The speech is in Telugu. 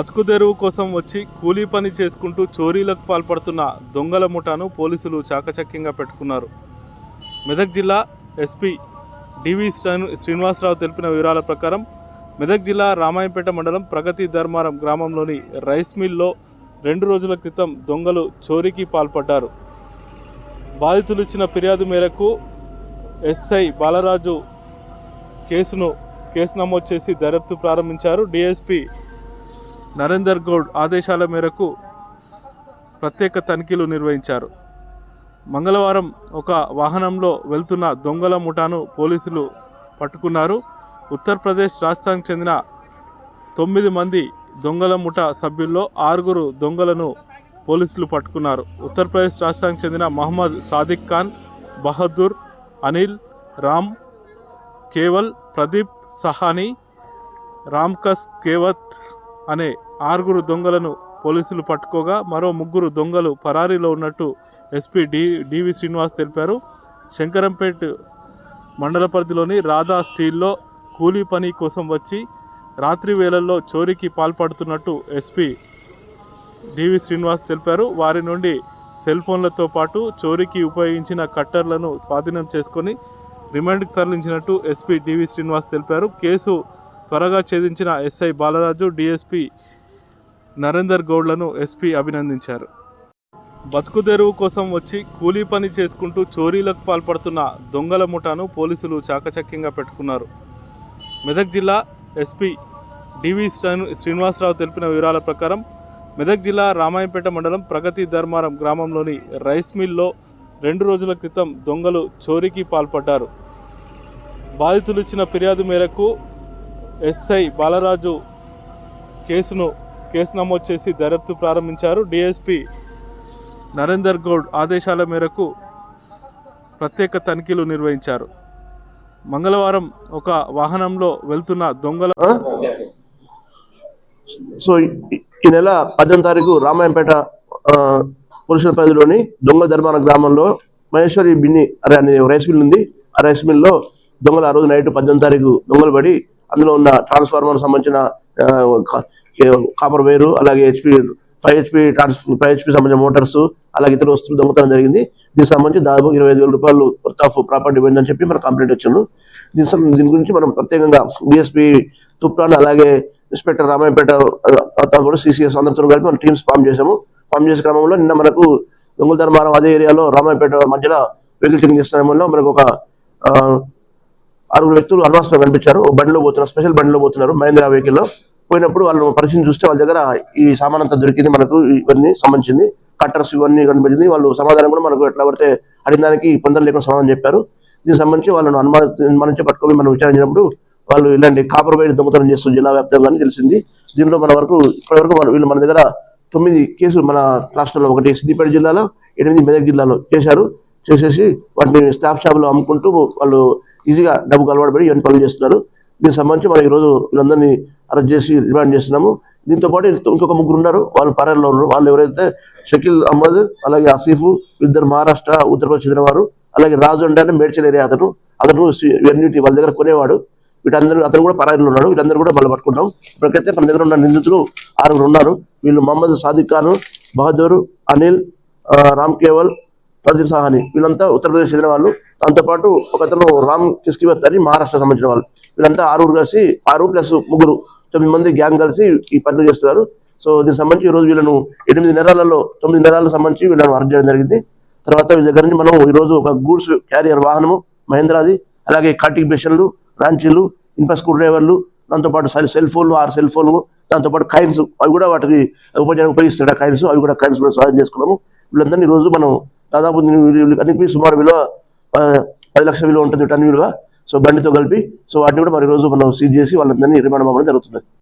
బతుకు తెరువు కోసం వచ్చి కూలీ పని చేసుకుంటూ చోరీలకు పాల్పడుతున్న దొంగల ముఠాను పోలీసులు చాకచక్యంగా పెట్టుకున్నారు. మెదక్ జిల్లా ఎస్పీ డివి శ్రీనివాసరావు తెలిపిన వివరాల ప్రకారం మెదక్ జిల్లా రామాయంపేట మండలం ప్రగతి ధర్మారం గ్రామంలోని రైస్ మిల్లో రెండు రోజుల క్రితం దొంగలు చోరీకి పాల్పడ్డారు. బాధితులు ఇచ్చిన ఫిర్యాదు మేరకు ఎస్ఐ బాలరాజు కేసును కేసు నమోదు చేసి దర్యాప్తు ప్రారంభించారు. డిఎస్పి నరేందర్ గౌడ్ ఆదేశాల మేరకు ప్రత్యేక తనిఖీలు నిర్వహించారు. మంగళవారం ఒక వాహనంలో వెళ్తున్న దొంగల ముఠాను పోలీసులు పట్టుకున్నారు. ఉత్తరప్రదేశ్ రాష్ట్రానికి చెందిన తొమ్మిది మంది దొంగల ముఠా సభ్యుల్లో ఆరుగురు దొంగలను పోలీసులు పట్టుకున్నారు. ఉత్తరప్రదేశ్ రాష్ట్రానికి చెందిన మహమ్మద్ సాదిక్ ఖాన్ బహదూర్ అనిల్ రామ్ కేవల్ ప్రదీప్ సహానీ రామ్కస్ కేవత్ అనే ఆరుగురు దొంగలను పోలీసులు పట్టుకోగా మరో ముగ్గురు దొంగలు పరారీలో ఉన్నట్టు ఎస్పీ డి డివి శ్రీనివాస్ తెలిపారు. శంకరంపేట్ మండల పరిధిలోని రాధా స్టీల్లో కూలీ పని కోసం వచ్చి రాత్రి వేళల్లో చోరీకి పాల్పడుతున్నట్టు ఎస్పీ డివి శ్రీనివాస్ తెలిపారు. వారి నుండి సెల్ ఫోన్లతో పాటు చోరీకి ఉపయోగించిన కట్టర్లను స్వాధీనం చేసుకొని రిమాండ్కి తరలించినట్టు ఎస్పీ డివి శ్రీనివాస్ తెలిపారు. కేసు త్వరగా ఛేదించిన ఎస్ఐ బాలరాజు డిఎస్పి నరేందర్ గౌడ్లను ఎస్పీ అభినందించారు. బతుకు తెరువు కోసం వచ్చి కూలీ పని చేసుకుంటూ చోరీలకు పాల్పడుతున్న దొంగల ముఠాను పోలీసులు చాకచక్యంగా పెట్టుకున్నారు. మెదక్ జిల్లా ఎస్పీ డివి శ్రీనివాసరావు తెలిపిన వివరాల ప్రకారం మెదక్ జిల్లా రామాయంపేట మండలం ప్రగతి ధర్మారం గ్రామంలోని రైస్ మిల్లో రెండు రోజుల క్రితం దొంగలు చోరీకి పాల్పడ్డారు. బాధితులు ఇచ్చిన ఫిర్యాదు మేరకు ఎస్ఐ బాలరాజు కేసును కేసు నమోదు చేసి దర్యాప్తు ప్రారంభించారు. డిఎస్పి నరేందర్ గౌడ్ ఆదేశాల మేరకు ప్రత్యేక తనిఖీలు నిర్వహించారు. మంగళవారం ఒక వాహనంలో వెళ్తున్న దొంగల సో ఈ- నెల పద్దెనిమిది తారీఖు రామాయంపేట పురుషుల పరిధిలోని దొంగ ధర్మాన గ్రామంలో మహేశ్వరి బిన్ని అరే అనే రైస్ మిల్ ఉంది. ఆ రైస్ మిల్లో దొంగలు ఆ రోజు నైట్ పద్దెనిమిది తారీఖు దొంగలు పడి అందులో ఉన్న ట్రాన్స్ఫార్మర్ సంబంధించిన కా- కాపర్ వైరు అలాగే HP five HP trans five HP సంబంధించిన మోటార్స్ అలాగే ఇతర వస్తువులు దొంగతనం జరిగింది. దీనికి సంబంధించి దాదాపు ఇరవై ఐదు వేల రూపాయలు వర్త్ ఆఫ్ ప్రాపర్టీ పోయిందని చెప్పి మనకు కంప్లైంట్ వచ్చాను దీని దీని గురించి మనం ప్రత్యేకంగా డిఎస్పీ తుప్రాన్ అలాగే ఇన్స్పెక్టర్ రామాయపేట అతను కూడా సిసిఎస్ అందరితో కలిపి మనం టీమ్స్ ఫామ్ చేసాము ఫామ్ చేసే క్రమంలో నిన్న మనకు దొంగల ధర్మారం అదే ఏరియాలో రామాయపేట మధ్యలో వెహికల్ చెకింగ్ చేసే క్రమంలో మనకు ఒక ఆరుగురు వ్యక్తులు అడ్వాన్స్లో కనిపించారు బండిలో పోతున్నారు. స్పెషల్ బండిలో పోతున్నారు. మహేంద్ర వెహికల్లో. పోయినప్పుడు వాళ్ళు పరిశీలన చూస్తే వాళ్ళ దగ్గర ఈ సామాన్ అంతా దొరికింది మనకు. ఇవన్నీ సంబంధించింది. కట్టర్స్ ఇవన్నీ కనిపించింది. వాళ్ళు సమాధానం కూడా మనకు ఎట్లా పడితే అడిగిన దానికి పొందలు లేకుండా సమాధానం చెప్పారు. దీనికి సంబంధించి వాళ్ళను అనుమాన అనుమానించి పట్టుకొని మనం విచారించినప్పుడు వాళ్ళు ఇలాంటి కాపర్ వైర్ దొంగతనం చేస్తున్న జిల్లా వ్యాప్తంగా అని తెలిసింది. దీనిలో మన వరకు ఇప్పటివరకు వీళ్ళు మన దగ్గర తొమ్మిది కేసులు మన రాష్ట్రంలో ఒకటి సిద్దిపేట జిల్లాలో ఎనిమిది మెదక్ జిల్లాలో చేశారు. చేసేసి వాటిని స్టాప్ షాప్లో అమ్ముకుంటూ వాళ్ళు ఈజీగా డబ్బుకు అలవాటు పడి ఇవన్నీ పనులు చేస్తున్నారు. దీనికి సంబంధించి మనం ఈ రోజు వీళ్ళందరినీ అరెస్ట్ చేసి రిమాండ్ చేస్తున్నాము. దీంతో పాటు ఇంకొక ముగ్గురు ఉన్నారు. వాళ్ళు పరారీలో ఉన్నారు. వాళ్ళు ఎవరైతే షకీల్ అహ్మద్ అలాగే ఆసిఫ్ ఇద్దరు మహారాష్ట్ర ఉత్తరప్రదేశ్ చెందిన వారు అలాగే రాజు అంటే అంటే మేడ్చల్ ఏరియా అతను. అతను ఇవన్నిటి వాళ్ళ దగ్గర కొనేవాడు. వీటందరూ అతను కూడా పరాయిలో ఉన్నాడు. వీళ్ళందరూ కూడా మళ్ళీ పట్టుకుంటాం. ఇప్పటికైతే మన దగ్గర ఉన్న నిందితులు ఆరుగురు ఉన్నారు. వీళ్ళు మహమ్మద్ సాదిక్ ఖాన్ బహదూర్ అనిల్ రామ్ కేవల్ ప్రదీప్ సాహాని. వీళ్ళంతా ఉత్తరప్రదేశ్ చెందిన వాళ్ళు. దాంతోపాటు ఒకతను రామ్ కిస్కివత్ అని మహారాష్ట్ర సంబంధించిన వాళ్ళు. వీళ్ళంతా ఆరుగురు కలిసి ఆరు ప్లస్ ముగ్గురు తొమ్మిది మంది గ్యాంగ్ కలిసి ఈ పనులు చేస్తున్నారు. సో దీనికి సంబంధించి ఈ రోజు వీళ్ళను ఎనిమిది నెలలలో తొమ్మిది నెలలకు సంబంధించి వీళ్ళను అరెస్ట్ చేయడం జరిగింది. తర్వాత వీళ్ళ దగ్గర నుంచి మనం ఈ రోజు ఒక గూడ్స్ క్యారియర్ వాహనము మహేంద్రాది అలాగే కార్టిక్ బెషన్లు రాంచీలు ఇన్ఫా స్క్రూ డ్రైవర్లు దాంతోపాటు సెల్ సెల్ ఫోన్లు ఆరు సెల్ ఫోన్లు దాంతోపాటు కాయిన్స్ అవి కూడా వాటికి ఉపయోగించడానికి ఉపయోగిస్తాడు కాయిన్స్ అవి కూడా కాయిన్స్ కూడా సాయం చేసుకున్నాము. వీళ్ళందరినీ ఈరోజు రోజు మనం దాదాపు అన్నిటికీ సుమారు విలువ పది లక్షల విలువ ఉంటుంది టన్ విలువ. సో బండితో కలిపి సో వాటిని కూడా మరి రోజు మనం సీజ్ చేసి వాళ్ళందరినీ రిమాండ్ అవ్వడం జరుగుతుంది.